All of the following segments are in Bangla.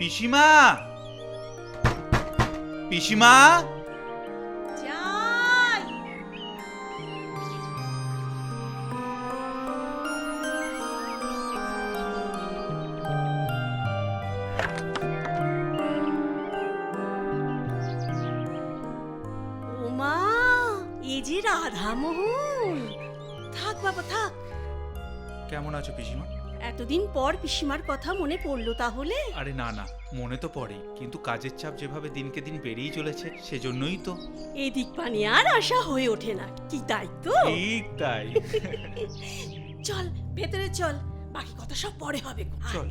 পিসিমা? পিসিমা? যাই। ওমা এ যে রাধামোহন। থাক বাবা থাক। কেমন আছো পিসিমা? এতদিন পর পিসিমার কথা মনে পড়ল তাহলে? আরে না না মনে তো পড়ে কিন্তু কাজের চাপ যেভাবে দিনকে দিন বেড়েই চলেছে সেজন্যই তো। এদিক পানি আর আশা হয়ে ওঠে না কি তাই তো? ঠিক তাই। চল ভেতরে চল বাকি কথা সব পরে হবে। আয়। চল।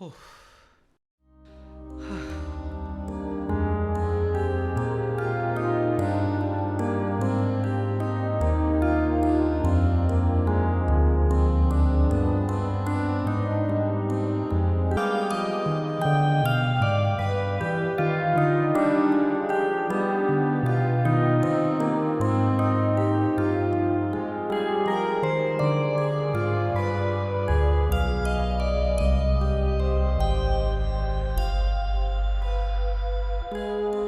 উফ। Música